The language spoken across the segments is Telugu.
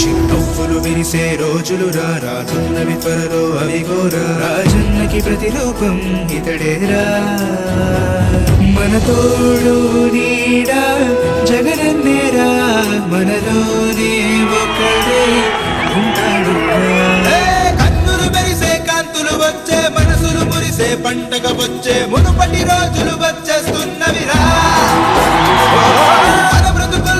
చిరునవ్వులు విరిసే రోజులు రా త్వరలో అవి గోరా. రాజన్నకి ప్రతిరూపం ఇతడేరా మన తోడు నీడా జగనన్నేరా మనలోనే ఒక్కడే ఉంటాడు కన్నులు మెరిసే కాంతులు వచ్చే మనసులు మురిసే పంటగ వచ్చే మునుపటి రోజులు వచ్చేస్తున్నవిరా మన బ్రతుకులు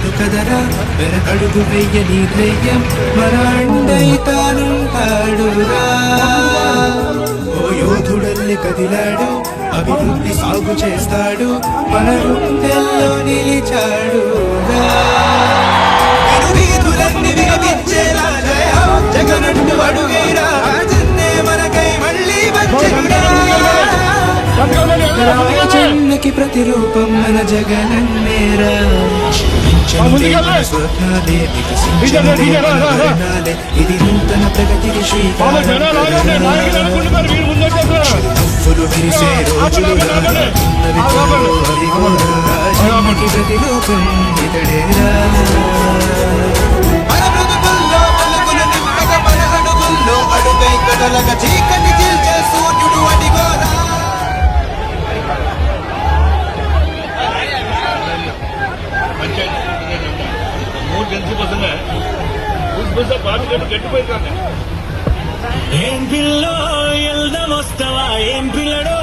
లేదు కదరా వెనకడుగు వెయ్యని ధైర్యం మన అండై తానుంటాడురా ఓ యోధుడల్లి కదిలాడు అభివృద్ధి సాగు చేస్తాడు మన గుండెల్లో నిలిచాడు అడుగేరా మనకై మళ్ళీ. రాజన్నకి ప్రతిరూపం మన జగనన్నేరా. చిగురించనులే మన ఇది నూతన ప్రగతికి శ్రీకారం విరిసే రోజులు రానున్నవి ఇతడేరా అడుగుల్లో అడుగై కదలక చీకటి ఏం పిల్లో ఎల్దాం ఏం పిల్లడో?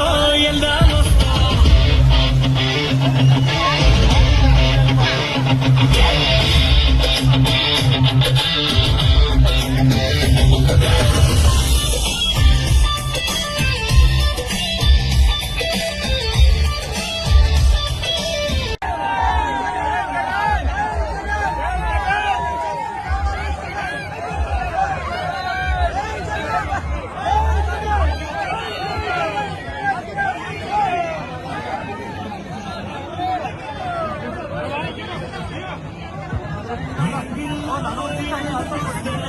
然后去看一下这个